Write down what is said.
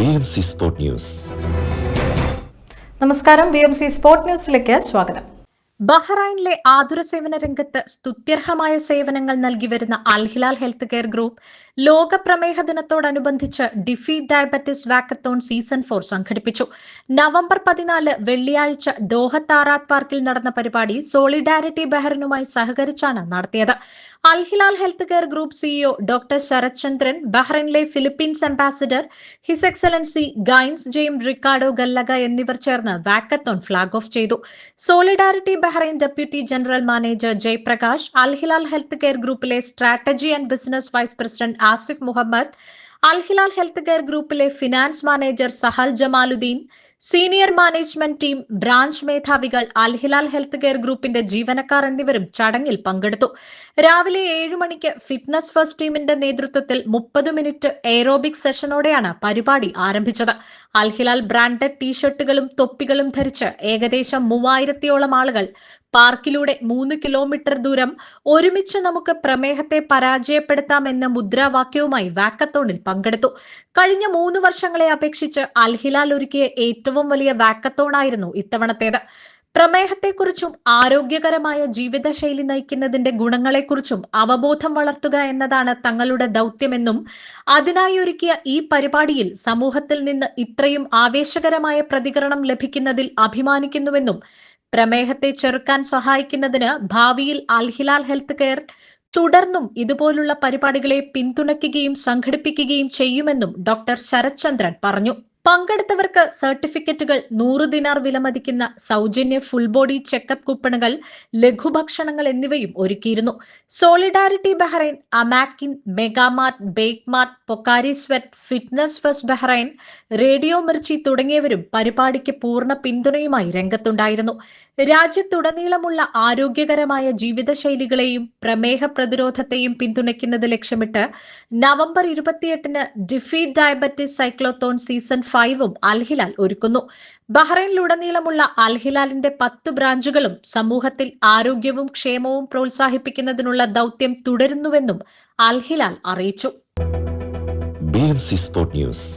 B M C sport news. നമസ്കാരം B M C sport ന്യൂസിലേക്ക് സ്വാഗതം. ബഹ്റൈനിലെ ആതുര സേവന രംഗത്ത് സ്തുത്യർഹമായ സേവനങ്ങൾ നൽകി വരുന്ന അൽഹിലാൽ ഹെൽത്ത് കെയർ ഗ്രൂപ്പ് ലോക പ്രമേഹ ദിനത്തോടനുബന്ധിച്ച് ഡിഫി ഡയബറ്റിസ് വാക്കത്തോൺ സീസൺ ഫോർ സംഘടിപ്പിച്ചു. നവംബർ പതിനാല് വെള്ളിയാഴ്ച ദോഹ താറാത്ത് പാർക്കിൽ നടന്ന പരിപാടി സോളിഡാരിറ്റി ബഹ്റിനുമായി സഹകരിച്ചാണ് നടത്തിയത്. Al Hilal health care group CEO doctor Sharath Chandran ബഹ്റൈനിലെ Philippines ambassador his excellency Gaines Jaime Ricardo Gallaga എന്നിവർ ചേർന്ന് വാക്കത്തോൺ ഫ്ളാഗ് ഓഫ് ചെയ്തു. Solidarity Bahrain deputy general manager Jayaprakash Al Hilal health care ഗ്രൂപ്പിലെ strategy and business vice president Asif Muhammad Al Hilal health care ഗ്രൂപ്പിലെ finance manager Sahal Jamaluddin senior management team branch മേധാവികൾ Al Hilal health care ഗ്രൂപ്പിന്റെ ജീവനക്കാർ എന്നിവരും ചടങ്ങിൽ പങ്കെടുത്തു. രാവിലെ ഏഴു മണിക്ക് ഫിറ്റ്നസ് ഫസ്റ്റ് ടീമിന്റെ നേതൃത്വത്തിൽ മുപ്പത് മിനിറ്റ് എയറോബിക് സെഷനോടെയാണ് പരിപാടി ആരംഭിച്ചത്. അൽഹിലാൽ ബ്രാൻഡഡ് ടീഷർട്ടുകളും തൊപ്പികളും ധരിച്ച് ഏകദേശം മൂവായിരത്തിയോളം ആളുകൾ പാർക്കിലൂടെ മൂന്ന് കിലോമീറ്റർ ദൂരം ഒരുമിച്ച് നമുക്ക് പ്രമേഹത്തെ പരാജയപ്പെടുത്താം എന്ന മുദ്രാവാക്യവുമായി വാക്കത്തോണിൽ പങ്കെടുത്തു. കഴിഞ്ഞ മൂന്ന് വർഷങ്ങളെ അപേക്ഷിച്ച് അൽഹിലാൽ ഒരുക്കിയ ഏറ്റവും വലിയ വാക്കത്തോണായിരുന്നു ഇത്തവണത്തേത്. പ്രമേഹത്തെക്കുറിച്ചും ആരോഗ്യകരമായ ജീവിതശൈലി നയിക്കുന്നതിന്റെ ഗുണങ്ങളെക്കുറിച്ചും അവബോധം വളർത്തുക എന്നതാണ് തങ്ങളുടെ ദൗത്യമെന്നും അതിനായി ഒരുക്കിയ ഈ പരിപാടിയിൽ സമൂഹത്തിൽ നിന്ന് ഇത്രയും ആവേശകരമായ പ്രതികരണം ലഭിക്കുന്നതിൽ അഭിമാനിക്കുന്നുവെന്നും പ്രമേഹത്തെ ചെറുക്കാൻ സഹായിക്കുന്നതിന് ഭാവിയിൽ അൽഹിലാൽ ഹെൽത്ത് കെയർ തുടർന്നും ഇതുപോലുള്ള പരിപാടികളെ പിന്തുണയ്ക്കുകയും സംഘടിപ്പിക്കുകയും ചെയ്യുമെന്നും ഡോക്ടർ ശരത്ചന്ദ്രൻ പറഞ്ഞു. പങ്കെടുത്തവർക്ക് സർട്ടിഫിക്കറ്റുകൾ നൂറ് ദിനാർ വിലമതിക്കുന്ന സൗജന്യ ഫുൾ ബോഡി ചെക്കപ്പ് കൂപ്പണുകൾ ലഘുഭക്ഷണങ്ങൾ എന്നിവയും ഒരുക്കിയിരുന്നു. Solidarity Bahrain അമാക്കിൻ Megamart bake mart Pocari Sweat fitness first Bahrain radio Mirchi തുടങ്ങിയവരും പരിപാടിക്ക് പൂർണ പിന്തുണയുമായി രംഗത്തുണ്ടായിരുന്നു. രാജ്യത്തുടനീളമുള്ള ആരോഗ്യകരമായ ജീവിതശൈലികളെയും പ്രമേഹ പ്രതിരോധത്തെയും പിന്തുണയ്ക്കുന്നത് ലക്ഷ്യമിട്ട് നവംബർ ഇരുപത്തിയെട്ടിന് ഡിഫീറ്റ് ഡയബറ്റിസ് സൈക്ലോത്തോൺ സീസൺ ഫൈവും അൽഹിലാൽ ഒരുക്കുന്നു. ബഹ്റൈനിലുടനീളമുള്ള അൽഹിലാലിന്റെ പത്ത് ബ്രാഞ്ചുകളും സമൂഹത്തിൽ ആരോഗ്യവും ക്ഷേമവും പ്രോത്സാഹിപ്പിക്കുന്നതിനുള്ള ദൗത്യം തുടരുന്നുവെന്നും അൽഹിലാൽ അറിയിച്ചു. B news.